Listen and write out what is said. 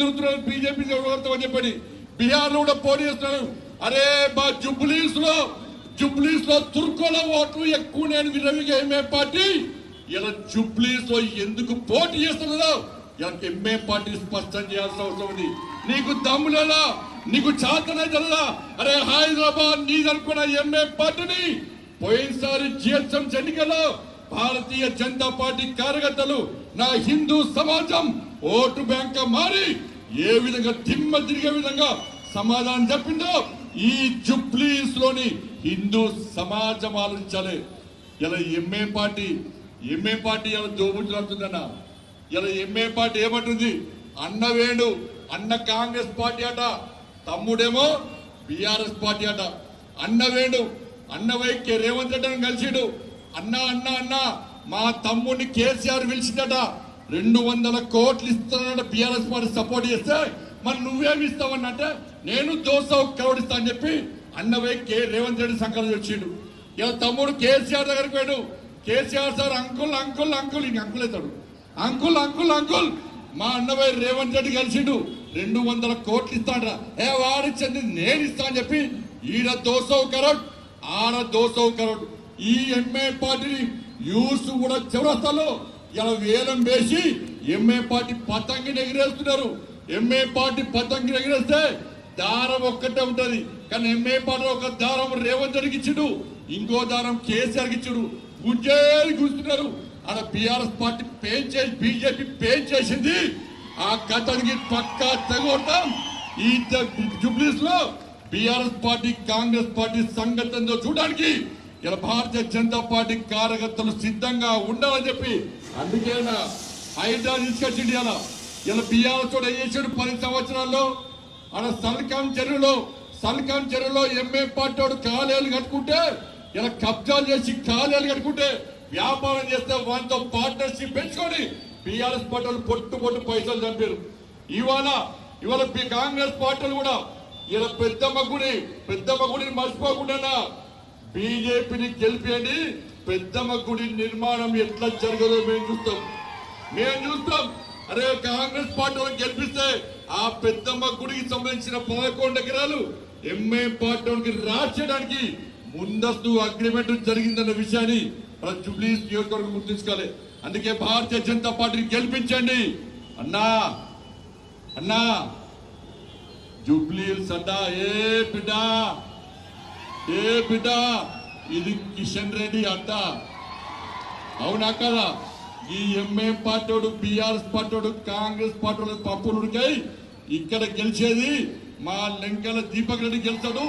తిరుగుతున్నారు బీజేపీ అని చెప్పని బీహార్లో కూడా పోటీ చేస్తున్నారు. అరే మా జుబ్లీస్లో జుబ్లీస్లో తుర్కోల ఓట్లు ఎక్కువ నేను విరవిగా ఎంఏ పార్టీ. ఇలా జుబ్లీస్లో ఎందుకు పోటీ చేస్తున్నదో ఇలా ఎంఏ పార్టీ స్పష్టం చేయాల్సిన అవసరం ఉంది. నీకు దమ్ములేలా నీకు చాతనే జరదా అరే హైదరాబాద్ నీదనుకున్న ఎంఏ పార్టీని పోయినసారి జీహెచ్ఎం ఎన్నికల్లో భారతీయ జనతా పార్టీ కార్యకర్తలు నా హిందూ సమాజం ఓటు బ్యాంక్ మారి ఏ విధంగా తిమ్మ తిరిగే విధంగా సమాధానం చెప్పిందో ఈ జుబ్లీస్లోని హిందూ సమాజం ఆలోచించాలి. ఇలా ఎంఏ పార్టీ ఎంఏ పార్టీ ఇలా దోబుతున్నట్టుందన్న ఇలా ఎంఏ పార్టీ ఏమంటుంది? అన్న వేణు అన్న కాంగ్రెస్ పార్టీ అట తమ్ముడేమో బిఆర్ఎస్ పార్టీ అట. అన్న వేణు అన్న వైకే రేవంత్ రెడ్డి కలిసిడు. అన్న అన్న అన్న మా తమ్ముడిని కేసీఆర్ పిలిచిందట రెండు వందల కోట్లు ఇస్తానట బిఆర్ఎస్ పార్టీ సపోర్ట్ చేస్తే మరి నువ్వేమి ఇస్తావన్నంటే నేను దోశ కవడిస్తా అని చెప్పి అన్న కే. రేవంత్ రెడ్డి సంకల్పం వచ్చిండు ఇలా తమ్ముడు కేసీఆర్ దగ్గరికి పోయాడు. KCR sir uncle uncle uncle ఇంక అంకుల్ అవుతాడు. అంకుల్ అంకుల్ అంకుల్ మా అన్నవై రేవంత్ రెడ్డి కలిసిండు. రెండు వందల కోట్లు ఇస్తాడ్రా ఏ వాడిచ్చింది నేను ఇస్తా అని చెప్పి ఈడ దోసవు కరోడ్ ఆడ దోసవు కరోడ్. ఈ ఎంఏ పార్టీని యూస్ కూడా చౌరస్తాలో ఇలా వేలం వేసి ఎంఏ పార్టీ పతంగిని ఎగిరేస్తున్నారు. ఎంఏ పార్టీ పతంగిని ఎగిరేస్తే దారం ఒక్కటే ఉంటుంది. కానీ ఎంఏ పార్టీ ఒక దారం రేవంత్ రెడ్డికి ఇంకో దారం కేసీఆర్ ఇచ్చుడు. గుజ్జేరి కూర్చున్నారు అలా బీఆర్ఎస్ పార్టీ పేన్ చేసి బీజేపీ పేన్ చేసింది. ఆ కథనికి పక్కా తెగొడతాం ఈ జుబ్లీస్లో బీఆర్ఎస్ పార్టీ కాంగ్రెస్ పార్టీ సంఘటనతో చూడడానికి ఇలా భారతీయ జనతా పార్టీ కార్యకర్తలు సిద్ధంగా ఉండాలని చెప్పి అందుకే హైడ్రా తీసుకొచ్చింది ఇలా ఇలా బీఆర్ఎస్ తోడు ఏం పది సంవత్సరాల్లో ఆడ సల్కాం చెరువులో సల్కాం చెరువులో ఎంఏ పార్టీ వాడు కాలేలు కట్టుకుంటే ఇలా కబ్జాలు చేసి కాలేలు కట్టుకుంటే వ్యాపారం చేస్తే వాళ్ళతో పార్ట్నర్షిప్ పెంచుకొని బీఆర్ఎస్ పార్టీలు పొట్టు పొట్టు పైసలు చంపారు. ఇవాళ ఇవాళ బి- కాంగ్రెస్ పార్టీలు కూడా ఇలా పెద్దమ్మ గుడి పెద్దమ్మ గుడిని మర్చిపోకుండా బీజేపీని గెలిపేయండి పెద్దమ్మ గుడి నిర్మాణం ఎట్లా జరగదో మేము చూస్తాం. మేము చూస్తాం. అరే కాంగ్రెస్ పార్టీ గెలిపిస్తే ఆ పెద్దమ్మ గుడికి సంబంధించిన పదకొండు ఎకరాలు ఎంఏ పార్టీ వాళ్ళకి రాసేయడానికి ముందస్తు అగ్రిమెంట్ జరిగిందన్న విషయాన్ని మన జూబ్లీస్ నియోజకవర్గం గుర్తించుకోవాలి అందుకే భారతీయ జనతా పార్టీని గెలిపించండి. అన్నా అన్నా జూబ్లీస్ అడ్డా ఏ బిడ్డా? ఏ బిడ్డ ఇది కిషన్ రెడ్డి అంట. అవునా కదా? ఈ ఎంఏం పార్టీడు బీఆర్ఎస్ పార్టీడు కాంగ్రెస్ పార్టీ పప్పులుడికై ఇక్కడ గెలిచేది మా లెంకల దీపక్ రెడ్డి గెలిచాడు